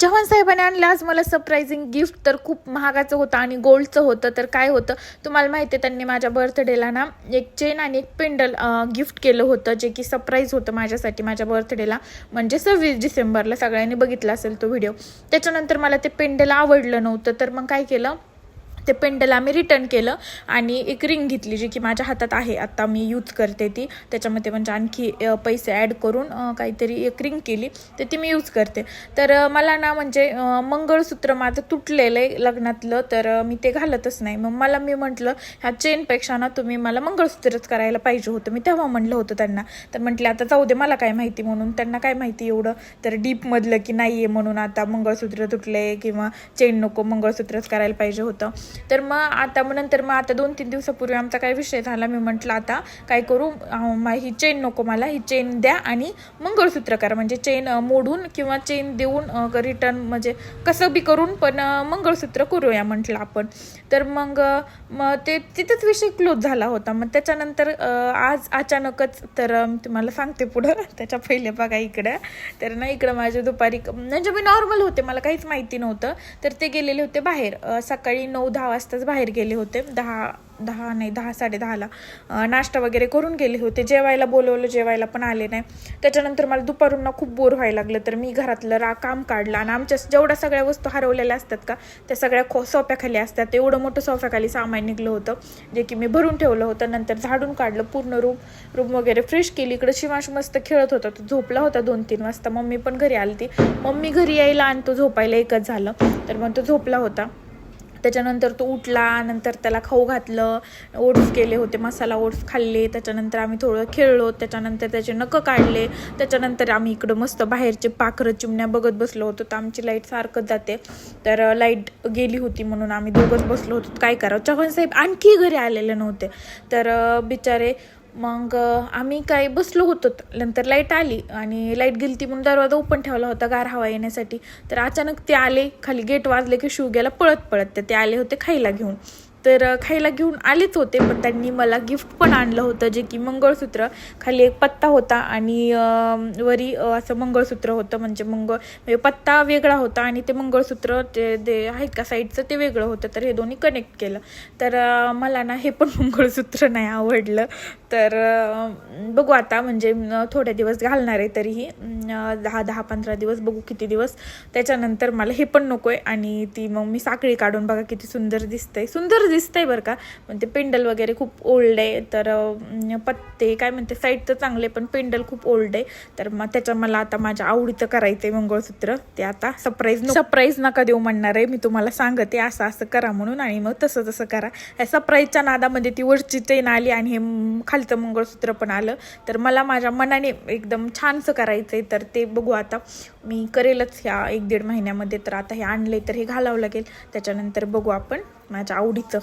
चव्हाण साहेबांनी आणलं. आज मला सरप्रायझिंग गिफ्ट तर खूप महागाचं होतं आणि गोल्डचं होतं. तर काय होतं? तुम्हाला माहिती आहे त्यांनी माझ्या बर्थडेला ना एक चेन आणि एक पेंडल गिफ्ट केलं होतं जे की सरप्राईज होतं माझ्यासाठी माझ्या बर्थडेला म्हणजे सव्वीस डिसेंबरला सगळ्यांनी बघितला असेल तो व्हिडिओ त्याच्यानंतर मला ते पेंडल आवडलं नव्हतं. तर मग काय केलं? ते पेंडल आम्ही रिटर्न केलं आणि एक रिंग घेतली जी की माझ्या हातात आहे. आत्ता मी यूज करते ती. त्याच्यामध्ये म्हणजे आणखी पैसे ॲड करून काहीतरी एक रिंग केली तर ती मी यूज करते. तर मला ना म्हणजे मंगळसूत्र माझं तुटलेलं आहे लग्नातलं तर मी ते घालतच नाही. मग मला मी म्हटलं ह्या चेनपेक्षा ना तुम्ही मला मंगळसूत्रच करायला पाहिजे होतं. मी तेव्हा म्हटलं होतं त्यांना. तर म्हटले आता जाऊ दे मला काय माहिती म्हणून. त्यांना काय माहिती एवढं? तर डीपमधलं की नाही आहे म्हणून आता मंगळसूत्र तुटले किंवा चेन नको मंगळसूत्रच करायला पाहिजे होतं. तर मग आता मग नंतर मग आता दोन तीन दिवसापूर्वी आमचा काय विषय झाला. मी म्हटलं आता काय करू? मा- ही चेन नको मला ही चेन द्या आणि मंगळसूत्र करा म्हणजे चेन मोडून किंवा चेन देऊन रिटर्न म्हणजे कसं बी करून पण मंगळसूत्र करूया म्हटलं आपण. तर मग मग ते तिथंच विषय क्लोज झाला होता. मग त्याच्यानंतर आज अचानकच तर तुम्हाला सांगते पुढं. त्याच्या पहिले बघा इकडं. तर ना इकडं माझे दुपारी म्हणजे मी नॉर्मल होते मला काहीच माहिती नव्हतं. तर ते गेलेले होते बाहेर. सकाळी नऊ दहा वाजताच बाहेर गेले होते. दहा दहा नाही दहा साडे दहाला नाश्ता वगैरे करून गेले होते. जेवायला बोलवलं जेवायला पण आले नाही. त्याच्यानंतर मला दुपारून ना खूप बोर व्हायला लागलं. तर मी घरातलं रा काम काढलं आणि आमच्या जेवढ्या सगळ्या वस्तू हरवलेल्या असतात का त्या सगळ्या खो सोफ्याखाली असतात. एवढं मोठं सोफ्याखाली सामान निघलं होतं जे की मी भरून ठेवलं होतं. नंतर झाडून काढलं पूर्ण रूम रूम वगैरे फ्रेश केली. इकडं शिवांश मस्त खेळत होता. तो झोपला होता दोन तीन वाजता. मम्मी पण घरी आली ती मम्मी घरी यायला आणि तो झोपायला एकच झालं. तर मग तो झोपला होता. त्याच्यानंतर तो उठला नंतर त्याला खाऊ घातलं ओट्स केले होते मसाला ओट्स खाल्ले त्याच्यानंतर आम्ही थोडं खेळलो त्याच्यानंतर त्याचे नखं काढले त्याच्यानंतर आम्ही इकडं मस्त बाहेरचे पाखरं चिमण्या बघत बसलो होतो. तर आमची लाइट सारखं जाते. तर लाइट गेली होती म्हणून आम्ही दोघंच बसलो होतो. काय करावं? चव्हाण साहेब आणखी घरी आलेले नव्हते. तर बिचारे मग आम्ही काय बसलो होतो नंतर लाइट आली आणि लाइट गेली ती म्हणून दरवाजा ओपन ठेवला होता गार हवा येण्यासाठी. तर अचानक ते आले खाली गेट वाजले की शिव गेला पळत पळत ते आले होते खायला घेऊन. तर खायला घेऊन आलेच होते पण त्यांनी मला गिफ्ट पण आणलं होतं जे की मंगळसूत्र. खाली एक पत्ता होता आणि वरी असं मंगळसूत्र होतं म्हणजे मंगळ म्हणजे पत्ता वेगळा होता आणि ते मंगळसूत्र ते दे आहेत का साईडचं ते वेगळं होतं तर हे दोन्ही कनेक्ट केलं. तर मला ना हे पण मंगळसूत्र नाही आवडलं. तर बघू आता म्हणजे थोडे दिवस घालणार आहे तरीही. दहा दहा पंधरा दिवस बघू किती दिवस. त्याच्यानंतर मला हे पण नको आहे आणि ती मग मी साखळी काढून बघा किती सुंदर दिसतंय. सुंदर दिसतंय बरं का. पण ते पेंडल वगैरे खूप ओल्ड आहे. तर पत्ते काय म्हणते साईड तर चांगले पण पेंडल खूप ओल्ड आहे. तर मग त्याच्या मला आता माझ्या आवडीचं करायचं आहे मंगळसूत्र. ते आता सरप्राईज सरप्राईज नका देऊ म्हणणार आहे. मी तुम्हाला सांगते असं असं करा म्हणून आणि मग तसं तसं करा. या सरप्राईजच्या नादामध्ये ती वरची चेन आली आणि हे खालचं मंगळसूत्र पण आलं. तर मला माझ्या मनाने एकदम छानसं करायचं आहे तर ते बघू आता. मी करेलच ह्या एक दीड महिन्यामध्ये. तर आता हे आणले तर हे घालावं लागेल. त्याच्यानंतर बघू आपण. माझ्या आवडीचं.